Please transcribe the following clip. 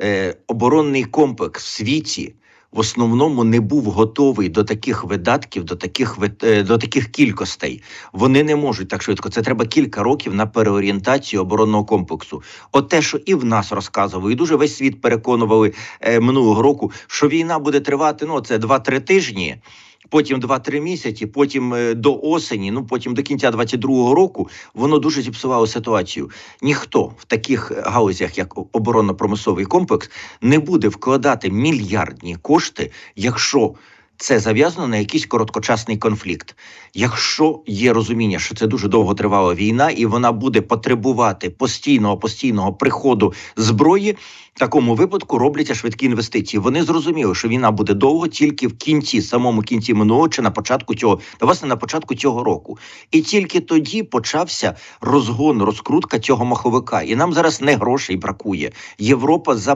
е, оборонний комплекс в світі в основному не був готовий до таких видатків, до таких е, до таких кількостей. Вони не можуть так швидко. Це треба кілька років на переорієнтацію оборонного комплексу. От те, що і в нас розказували, і дуже весь світ переконували е, минулого року, що війна буде тривати ну це 2-3 тижні. Потім 2-3 місяці, потім е, до осені, ну потім до кінця 22-го року воно дуже зіпсувало ситуацію. Ніхто в таких галузях, як оборонно-промисловий комплекс, не буде вкладати мільярдні кошти, якщо це зав'язано на якийсь короткочасний конфлікт. Якщо є розуміння, що це дуже довго тривала війна, і вона буде потребувати постійного постійного приходу зброї, в такому випадку робляться швидкі інвестиції. Вони зрозуміли, що війна буде довго тільки в кінці, самому кінці минулого чи на початку цього, та власне на початку цього року. І тільки тоді почався розгон, розкрутка цього маховика. І нам зараз не грошей бракує. Європа за